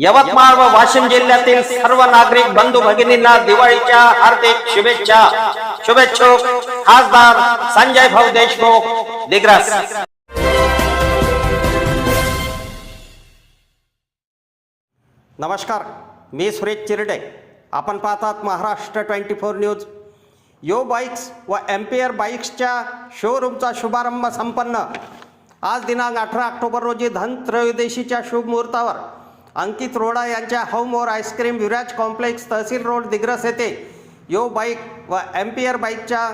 यवतमाळ व वाशिम जिल्ह्यातील सर्व नागरिक बंधू भगिनींना दिवाळीच्या हार्दिक शुभेच्छा. शुभेच्छुक खासदार संजय भाऊ देशमुख दिग्रस. नमस्कार मी सुरेश चिरडे. आपण पाहतात Maharashtra twenty four news. Yo bikes व एम्पियर बाईक्सच्या शोरूमचा शुभारंभ संपन्न. आज दिनांक अठरा ऑक्टोबर रोजी धनत्रयोदशीच्या शुभ मुहूर्तावर अंकित रोडा यांच्या होम और आईस्क्रीम विराज कॉम्प्लेक्स तहसील रोड दिग्रस येथे यो बाईक व एम्पियर बाईकच्या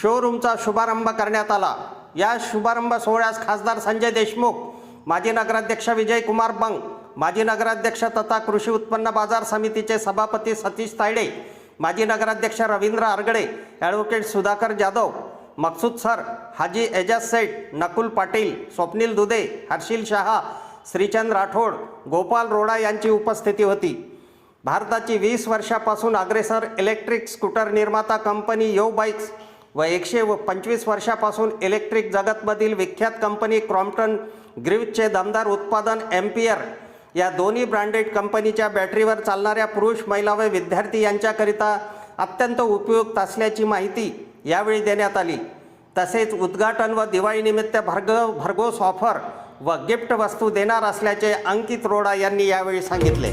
शोरूमचा शुभारंभ करण्यात आला. या शुभारंभ सोहळ्यास खासदार संजय देशमुख माजी नगराध्यक्ष विजय कुमार बंग माजी नगराध्यक्ष तथा कृषी उत्पन्न बाजार समितीचे सभापती सतीश तायडे माजी नगराध्यक्ष रवींद्र आरगडे ॲडव्होकेट सुधाकर जाधव मकसूद सर हाजी एजाज सेठ नकुल पाटील स्वप्नील दुधे हर्षिल शहा श्रीचंद राठोड गोपाल रोडा यांची उपस्थिती होती. भारताची वीस वर्षापासून अग्रेसर इलेक्ट्रिक स्कूटर निर्माता कंपनी यो बाईक्स व एकशे व पंचवीस वर्षापासून इलेक्ट्रिक जगतमधील विख्यात कंपनी क्रॉम्प्टन ग्रीवचे दमदार उत्पादन एम्पियर या दोन्ही ब्रँडेड कंपनीच्या बॅटरीवर चालणाऱ्या पुरुष महिला व विद्यार्थी यांच्याकरिता अत्यंत उपयुक्त असल्याची माहिती यावेळी देण्यात आली. तसेच उद्घाटन व दिवाळीनिमित्त भरग भरघोस ऑफर व गिफ्ट वस्तू देणार असल्याचे अंकित रोडा यांनी यावेळी सांगितले.